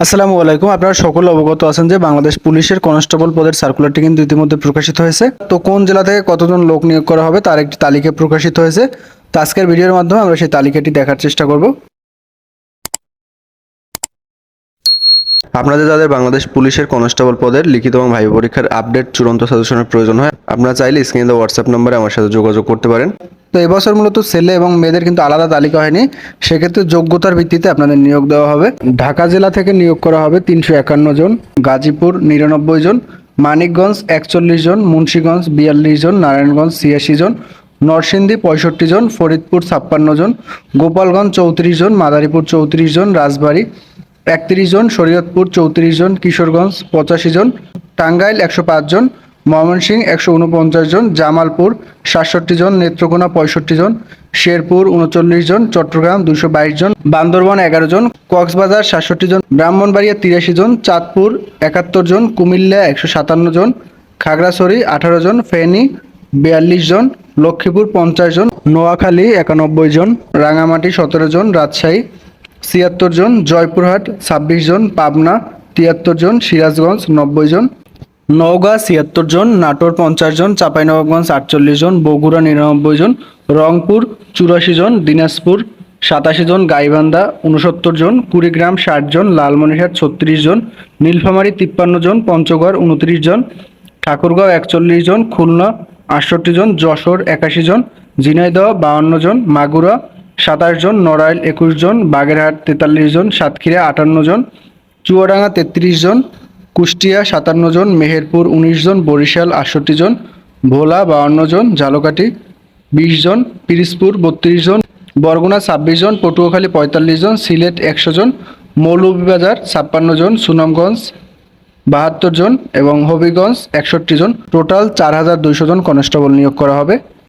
আসসালামু আলাইকুম। আপনারা সকলে অবগত আছেন যে বাংলাদেশ পুলিশের কনস্টেবল পদের সার্কুলারটি কিন্তু ইতিমধ্যে প্রকাশিত হয়েছে। তো কোন জেলা থেকে কতজন লোক নিয়োগ করা হবে তার একটি তালিকা প্রকাশিত হয়েছে। তো আজকের ভিডিওর মাধ্যমে আমরা সেই তালিকাটি দেখার চেষ্টা করব। আপনাদের যাদের বাংলাদেশ পুলিশের কনস্টেবল পদের লিখিত এবং ভাই পরীক্ষার আপডেট চূড়ান্ত সাজেশনের প্রয়োজন হয়। আপনারা চাইলে স্ক্রিনে হোয়াটসঅ্যাপ নম্বরে আমার সাথে যোগাযোগ করতে পারেন। তো এবছর মূলত ছেলে এবং মেয়েদের কিন্তু আলাদা তালিকা হয়নি। সেক্ষেত্রে যোগ্যতার ভিত্তিতে আপনাদের নিয়োগ দেওয়া হবে। ঢাকা জেলা থেকে নিয়োগ করা হবে তিনশো একান্ন জন, গাজীপুর নিরানব্বই জন, মানিকগঞ্জ একচল্লিশ জন, মুন্সীগঞ্জ বিয়াল্লিশ জন, নারায়ণগঞ্জ ছিয়াশি জন, নরসিংদী পঁয়ষট্টি জন, ফরিদপুর ছাপ্পান্ন জন, গোপালগঞ্জ চৌত্রিশ জন, মাদারীপুর চৌত্রিশ জন, রাজবাড়ী একত্রিশ জন, শরীয়তপুর চৌত্রিশ জন, কিশোরগঞ্জ পঁচাশি জন, টাঙ্গাইল একশো পাঁচ জন, ময়মনসিংহ একশো উনপঞ্চাশ জন, জামালপুর সাতষট্টি জন, নেত্রকোনা পঁয়ষট্টি জন, শেরপুর উনচল্লিশ জন, চট্টগ্রাম দুশো বাইশ জন, বান্দরবান এগারো জন, কক্সবাজার সাতষট্টি জন, ব্রাহ্মণবাড়িয়া তিরাশি জন, চাঁদপুর একাত্তর জন, কুমিল্লা একশো সাতান্ন জন, খাগড়াছড়ি আঠারো জন, ফেনী বিয়াল্লিশ জন, লক্ষ্মীপুর পঞ্চাশ জন, নোয়াখালী একানব্বই জন, রাঙামাটি সতেরো জন, রাজশাহী ছিয়াত্তর জন, জয়পুরহাট ছাব্বিশ জন, পাবনা তিয়াত্তর জন, সিরাজগঞ্জ নব্বই জন। নওগাঁ ছিয়াত্তর জন, নাটোর পঞ্চাশ জন, চাঁপাইনবাবগঞ্জ আটচল্লিশ জন, বগুড়া নিরানব্বই জন, রংপুর চুরাশি জন, দিনাজপুর সাতাশি জন, গাইবান্ধা উনসত্তর জন, কুড়িগ্রাম ষাট জন, লালমনিরহাট ছত্রিশ জন, নীলফামারী তিপ্পান্ন জন, পঞ্চগড় উনত্রিশ জন, ঠাকুরগাঁও একচল্লিশ জন, খুলনা আটষট্টি জন, যশোর একাশি জন, ঝিনাইদহ বাউন্ন জন, মাগুরা সাতাশ জন, নড়াইল একুশ জন, বাগেরহাট তেতাল্লিশ জন, সাতক্ষীরা আটান্ন জন, চুয়াডাঙ্গা তেত্রিশ জন, কুষ্টিয়া সাতান্ন জন, মেহেরপুর উনিশ জন, বরিশাল আটষট্টি জন, ভোলা বাউন্ন জন, ঝালকাঠি বিশ জন, পিরিজপুর বত্রিশ জন, বরগুনা ছাব্বিশ জন, পটুয়াখালী পঁয়তাল্লিশ জন, সিলেট একশো জন, মৌলভীবাজার ছাপ্পান্ন জন, সুনামগঞ্জ বাহাত্তর জন এবং হবিগঞ্জ একষট্টি জন। টোটাল চার হাজার দুইশো জন কনস্টেবল নিয়োগ করা হবে।